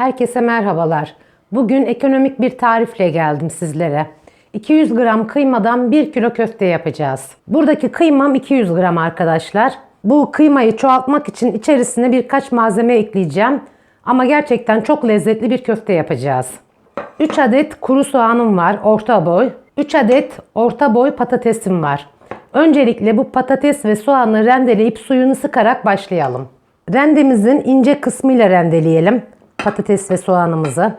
Herkese merhabalar. Bugün ekonomik bir tarifle geldim sizlere. 200 gram kıymadan 1 kilo köfte yapacağız. Buradaki kıymam 200 gram arkadaşlar. Bu kıymayı çoğaltmak için içerisine birkaç malzeme ekleyeceğim. Ama gerçekten çok lezzetli bir köfte yapacağız. 3 adet kuru soğanım var orta boy. 3 adet orta boy patatesim var. Öncelikle bu patates ve soğanı rendeleyip suyunu sıkarak başlayalım. Rendemizin ince kısmıyla rendeleyelim patates ve soğanımızı.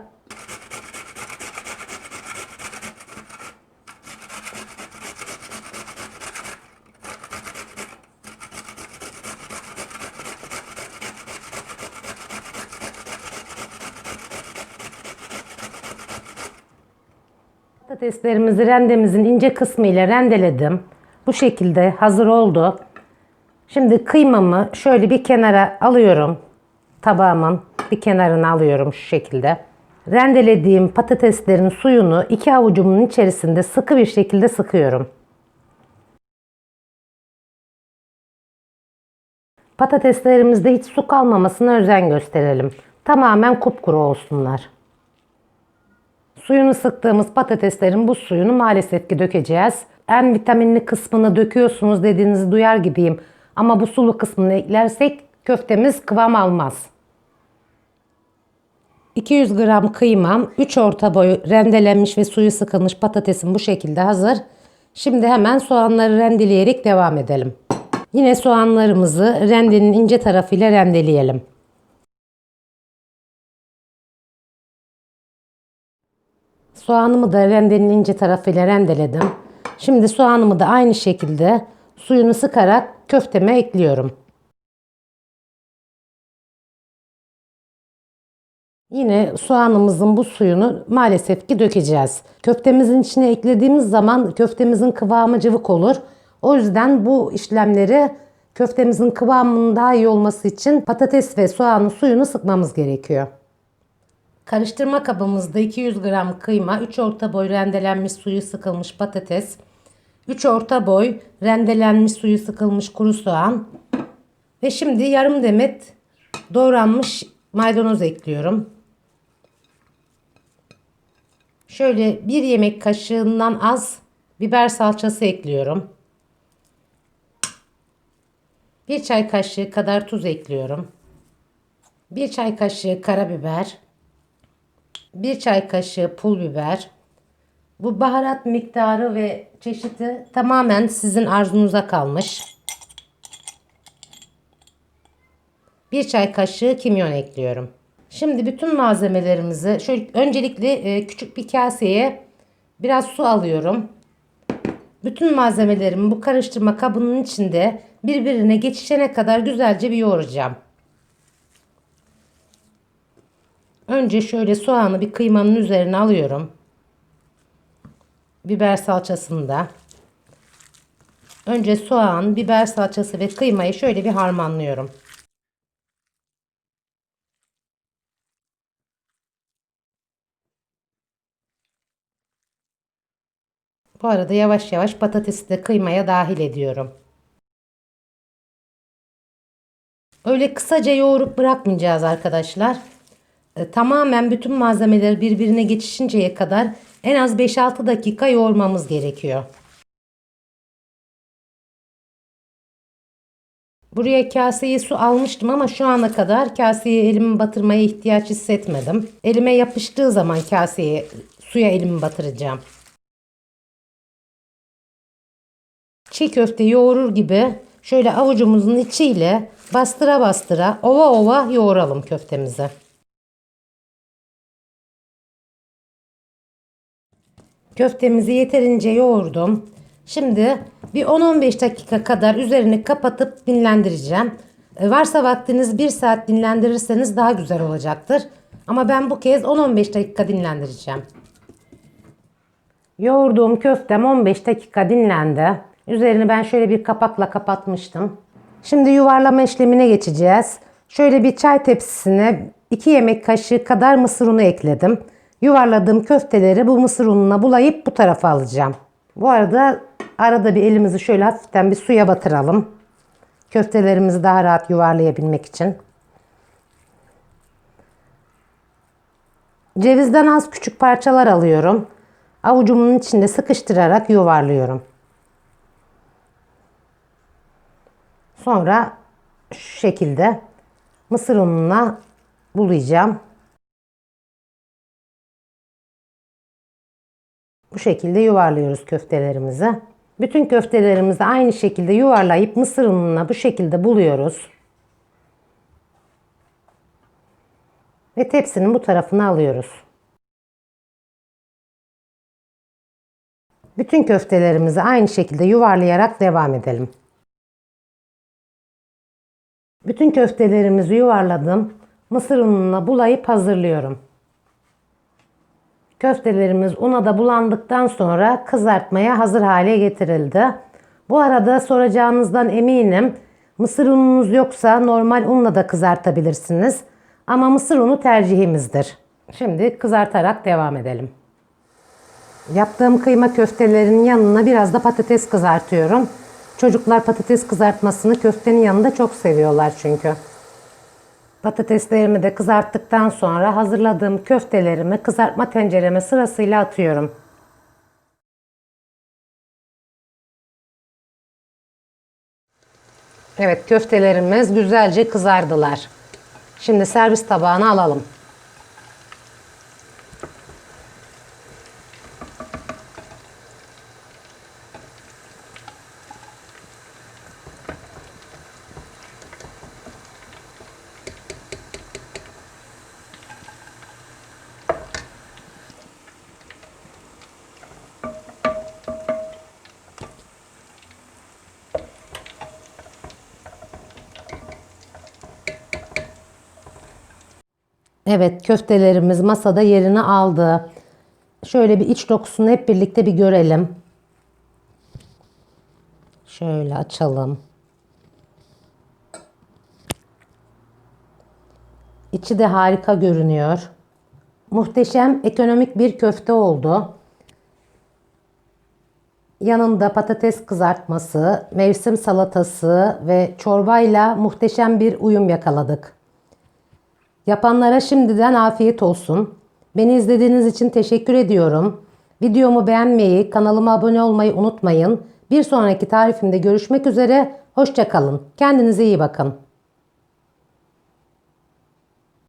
Patateslerimizi rendemizin ince kısmı ile rendeledim. Bu şekilde hazır oldu. Şimdi kıymamı şöyle bir kenara alıyorum. Tabağımın bir kenarına alıyorum şu şekilde. Rendelediğim patateslerin suyunu iki avucumun içerisinde sıkı bir şekilde sıkıyorum. Patateslerimizde hiç su kalmamasına özen gösterelim. Tamamen kupkuru olsunlar. Suyunu sıktığımız patateslerin bu suyunu maalesef ki dökeceğiz. En vitaminli kısmını döküyorsunuz dediğinizi duyar gibiyim. Ama bu sulu kısmını eklersek köftemiz kıvam almaz. 200 gram kıymam, 3 orta boy rendelenmiş ve suyu sıkılmış patatesim bu şekilde hazır. Şimdi hemen soğanları rendeleyerek devam edelim. Yine soğanlarımızı rendenin ince tarafıyla rendeleyelim. Soğanımı da rendenin ince tarafıyla rendeledim. Şimdi soğanımı da aynı şekilde suyunu sıkarak köfteme ekliyorum. Yine soğanımızın bu suyunu maalesef ki dökeceğiz. Köftemizin içine eklediğimiz zaman köftemizin kıvamı cıvık olur. O yüzden bu işlemleri köftemizin kıvamının daha iyi olması için patates ve soğanın suyunu sıkmamız gerekiyor. Karıştırma kabımızda 200 gram kıyma, 3 orta boy rendelenmiş suyu sıkılmış patates, 3 orta boy rendelenmiş suyu sıkılmış kuru soğan ve şimdi yarım demet doğranmış maydanoz ekliyorum. Şöyle bir yemek kaşığından az biber salçası ekliyorum. Bir çay kaşığı kadar tuz ekliyorum. Bir çay kaşığı karabiber. Bir çay kaşığı pul biber. Bu baharat miktarı ve çeşidi tamamen sizin arzunuza kalmış. Bir çay kaşığı kimyon ekliyorum. Şimdi bütün malzemelerimizi şöyle öncelikle e, küçük bir kaseye biraz su alıyorum. Bütün malzemelerimi bu karıştırma kabının içinde birbirine geçişene kadar güzelce bir yoğuracağım. Önce şöyle soğanı bir kıymanın üzerine alıyorum. Biber salçasını da. Önce soğan, biber salçası ve kıymayı şöyle bir harmanlıyorum. Bu arada yavaş yavaş patatesi de kıymaya dahil ediyorum. Öyle kısaca yoğurup bırakmayacağız arkadaşlar. E, tamamen bütün malzemeler birbirine geçişinceye kadar en az 5-6 dakika yoğurmamız gerekiyor. Buraya kaseye su almıştım ama şu ana kadar kaseye elimi batırmaya ihtiyaç hissetmedim. Elime yapıştığı zaman kaseye suya elimi batıracağım. Çiğ köfte yoğurur gibi şöyle avucumuzun içiyle bastıra bastıra ova ova yoğuralım köftemizi. Köftemizi yeterince yoğurdum. Şimdi bir 10-15 dakika kadar üzerini kapatıp dinlendireceğim. E, varsa vaktiniz 1 saat dinlendirirseniz daha güzel olacaktır. Ama ben bu kez 10-15 dakika dinlendireceğim. Yoğurduğum köftem 15 dakika dinlendi. Üzerini ben şöyle bir kapakla kapatmıştım. Şimdi yuvarlama işlemine geçeceğiz. Şöyle bir çay tepsisine 2 yemek kaşığı kadar mısır unu ekledim. Yuvarladığım köfteleri bu mısır ununa bulayıp bu tarafa alacağım. Bu arada arada bir elimizi şöyle hafiften bir suya batıralım. Köftelerimizi daha rahat yuvarlayabilmek için. Cevizden az küçük parçalar alıyorum. Avucumun içinde sıkıştırarak yuvarlıyorum. Sonra şu şekilde mısır ununa bulayacağım. Bu şekilde yuvarlıyoruz köftelerimizi. Bütün köftelerimizi aynı şekilde yuvarlayıp mısır ununa bu şekilde buluyoruz. Ve tepsinin bu tarafını alıyoruz. Bütün köftelerimizi aynı şekilde yuvarlayarak devam edelim. Bütün köftelerimizi yuvarladım. Mısır ununa bulayıp hazırlıyorum. Köftelerimiz una da bulandıktan sonra kızartmaya hazır hale getirildi. Bu arada soracağınızdan eminim. Mısır ununuz yoksa normal unla da kızartabilirsiniz. Ama mısır unu tercihimizdir. Şimdi kızartarak devam edelim. Yaptığım kıyma köftelerinin yanına biraz da patates kızartıyorum. Çocuklar patates kızartmasını köftenin yanında çok seviyorlar çünkü. Patateslerimi de kızarttıktan sonra hazırladığım köftelerimi kızartma tencereme sırasıyla atıyorum. Evet köftelerimiz güzelce kızardılar. Şimdi servis tabağına alalım. Evet köftelerimiz masada yerini aldı. Şöyle bir iç dokusunu hep birlikte bir görelim. Şöyle açalım. İçi de harika görünüyor. Muhteşem ekonomik bir köfte oldu. Yanında patates kızartması, mevsim salatası ve çorbayla muhteşem bir uyum yakaladık. Yapanlara şimdiden afiyet olsun. Beni izlediğiniz için teşekkür ediyorum. Videomu beğenmeyi, kanalıma abone olmayı unutmayın. Bir sonraki tarifimde görüşmek üzere. Hoşçakalın. Kendinize iyi bakın.